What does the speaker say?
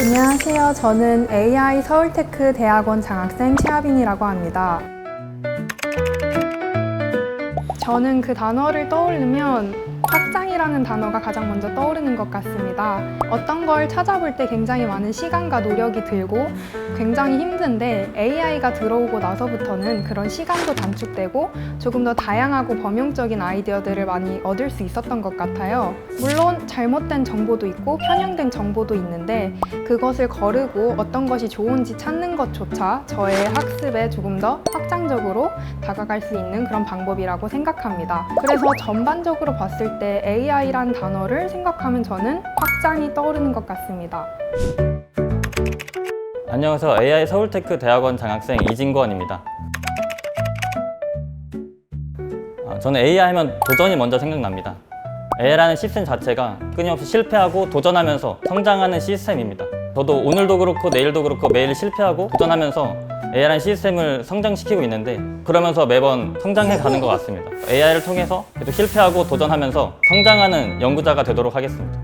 안녕하세요. 저는 AI 서울테크 대학원 장학생 최하빈이라고 합니다. 저는 그 단어를 떠올리면 확장이라는 단어가 가장 먼저 떠오르는 것 같습니다. 어떤 걸 찾아볼 때 굉장히 많은 시간과 노력이 들고 굉장히 힘든데 AI가 들어오고 나서부터는 그런 시간도 단축되고 조금 더 다양하고 범용적인 아이디어들을 많이 얻을 수 있었던 것 같아요. 물론 잘못된 정보도 있고 편향된 정보도 있는데 그것을 거르고 어떤 것이 좋은지 찾는 것조차 저의 학습에 조금 더 확장적으로 다가갈 수 있는 그런 방법이라고 생각합니다. 그래서 전반적으로 봤을 때 AI란 단어를 생각하면 저는 확장이 떠오르는 것 같습니다. 안녕하세요. AI 서울테크 대학원 장학생 이진권입니다. 아, 저는 AI 하면 도전이 먼저 생각납니다. AI라는 시스템 자체가 끊임없이 실패하고 도전하면서 성장하는 시스템입니다. 저도 오늘도 그렇고 내일도 그렇고 매일 실패하고 도전하면서 AI라는 시스템을 성장시키고 있는데 그러면서 매번 성장해 가는 것 같습니다. AI를 통해서 계속 실패하고 도전하면서 성장하는 연구자가 되도록 하겠습니다.